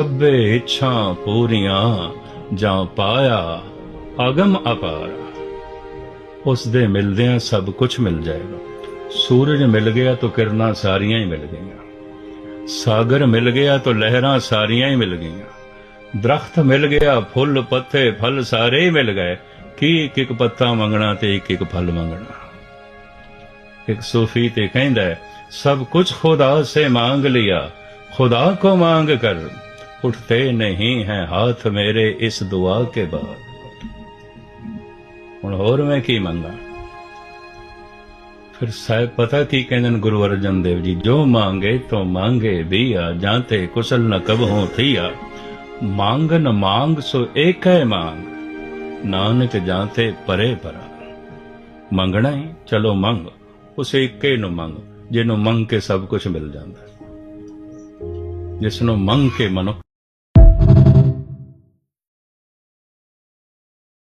ਸਭੇ ਇੱਛਾ ਪੂਰੀਆਂ ਜਾਂ ਪਾਇਆ, ਅਗਮ ਅਪਾਰ। ਉਸ ਦੇ ਮਿਲਦਿਆਂ ਸਭ ਕੁਝ ਮਿਲ ਜਾਏਗਾ। ਸੂਰਜ ਮਿਲ ਗਿਆ ਤਾਂ ਕਿਰਨਾਂ ਸਾਰੀਆਂ ਹੀ ਮਿਲ ਗਈਆਂ। ਸਾਗਰ ਮਿਲ ਗਿਆ ਤਾਂ ਲਹਿਰਾਂ ਸਾਰੀਆਂ ਹੀ ਮਿਲ ਗਈਆਂ। ਦਰਖਤ ਮਿਲ ਗਿਆ, ਫੁੱਲ, ਪੱਤੇ, ਫਲ ਸਾਰੇ ਹੀ ਮਿਲ ਗਏ। ਕੀ ਇੱਕ ਇੱਕ ਪੱਤਾ ਮੰਗਣਾ ਤੇ ਇੱਕ ਇੱਕ ਫਲ ਮੰਗਣਾ। ਇੱਕ ਸੂਫੀ ਤੇ ਕਹਿੰਦਾ ਸਭ ਕੁਝ ਖੁਦਾ ਸੇ ਮੰਗ ਲਿਆ, ਖੁਦਾ ਕੋ ਮੰਗ ਕਰ उठते नहीं हैं हाथ मेरे इस दुआ के बाद ਹੁਣ ਹੋਰ ਮੈਂ ਕੀ ਮੰਗਾ ਫਿਰ ਸਾਹਿਬ ਪਤਾ ਕੀ ਕਹਿੰਦੇ ਨੇ ਗੁਰੂ ਅਰਜਨ ਦੇਵ ਜੀ ਜੋ ਮੰਗੇ ਤੋ ਮੰਗੇ ਵੀ ਆ ਜਾਂਤੇ ਕੁਸਲ ਨ ਕਬ ਹੋ ਥੀਆ ਮੰਗਨ ਮੰਗ ਸੋ ਏਕੈ ਮੰਗ ਨਾਨਕ ਜਾਂਤੇ ਪਰੇ ਪਰਾ ਮੰਗਣਾ ਹੀ ਚਲੋ ਮੰਗ ਉਸ ਇੱਕੇ ਨੂੰ ਮੰਗ ਜਿਹਨੂੰ ਮੰਗ ਕੇ ਸਭ ਕੁਝ ਮਿਲ ਜਾਂਦਾ ਹੈ। ਜਿਸ ਨੂੰ ਮੰਗ ਕੇ ਮਨੁੱਖ